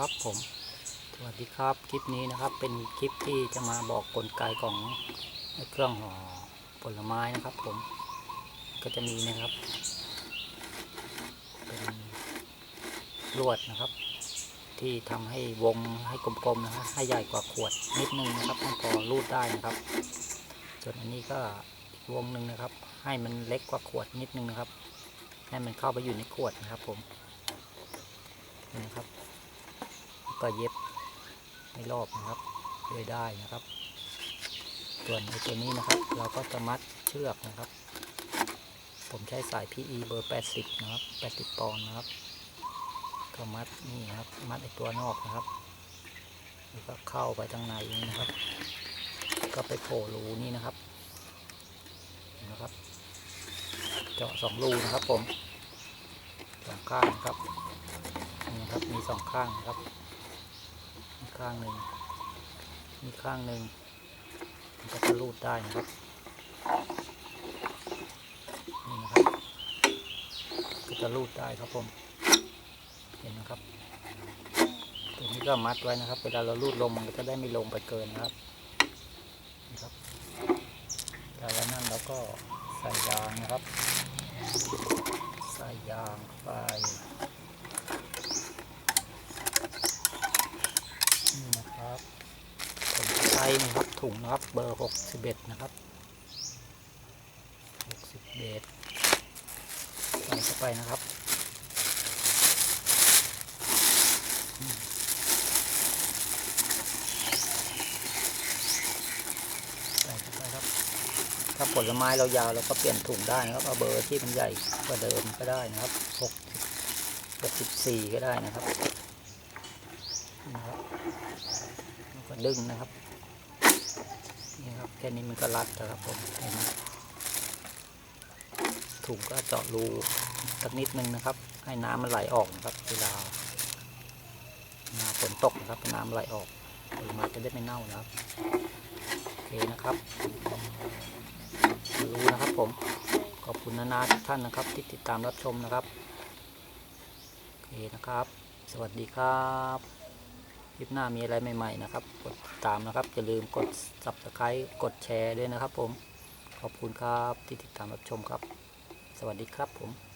ครับผมสวัสดีครับคลิปนี้นะครับเป็นคลิปที่จะมาบอกกลไกของเครื่องห่อผลไม้นะครับผมก็จะมีนะครับ เป็นลวดนะครับ ที่ทำให้วงให้กลมๆนะครับให้ใหญ่กว่าขวดนิดนึงนะครับให้พอรูดได้นะครับส่วนอันนี้ก็วงหนึ่งนะครับ ให้มันเล็กกว่าขวดนิดนึงนะครับ ให้มันเข้าไปอยู่ในขวดนะครับผมนี่นะครับ ก็เย็บให้รอบนะครับด้วยได้นะครับ ส่วนในตัวนี้นะครับ เราก็จะมัดเชือกนะครับ ผมใช้สาย PE เบอร์ 80 นะครับ 80 ปอนด์นะครับ ก็มัดนี่นะครับ มัดไอตัวนอกนะครับแล้วก็เข้าไปทางในนี้นะครับ ก็ไปโผล่รูนี่นะครับนะครับ เจาะสองรูนะครับผมสองข้างนะครับนี่นะครับมีสองข้างนะครับ ข้างหนึ่งมีข้างหนึ่งมันก็จะรูดได้นะครับนี่นะครับก็จะรูดได้ครับผมเห็นนะครับตัวนี้ก็มัดไว้นะครับเวลาเรารูดลงมันก็จะได้ไม่ลงไปเกินนะครับนะครับจากนั้นเราก็ใส่ยางนะครับ ใส่ยางไป นี่นะครับผมใช้ นะครับถุงนะครับเบอร์หกสิบเอ็ดนะครับหกสิบเอ็ดใส่เข้าไปนะครับใส่เข้าไปครับ ถ้าผลไม้เรายาวเราก็เปลี่ยนถุงได้นะครับเอาเบอร์ที่มันใหญ่กว่าเดิมก็ได้นะครับหกหกสิบสี่ก็ได้นะครับนะครับแล้วก็ดึงนะครับ แค่นี้มันก็รัดแล้วครับผมเห็นไหมถุงก็เจาะรูสักนิดนึงนะครับ ให้น้ำมันไหลออกนะครับเวลานาฝนตกนะครับน้ำไหลออกผลไม้จะได้ไม่เน่านะครับโอเคนะครับรู้นะครับผมขอบคุณนานาทุกท่านนะครับ ที่ติดตามรับชมนะครับโอเคนะครับ สวัสดีครับ คลิปหน้ามีอะไรใหม่ๆนะครับกดติดตามนะครับ อย่าลืมกด subscribe กดแชร์ด้วยนะครับผม ขอบคุณครับที่ติดตามรับชมครับ สวัสดีครับผม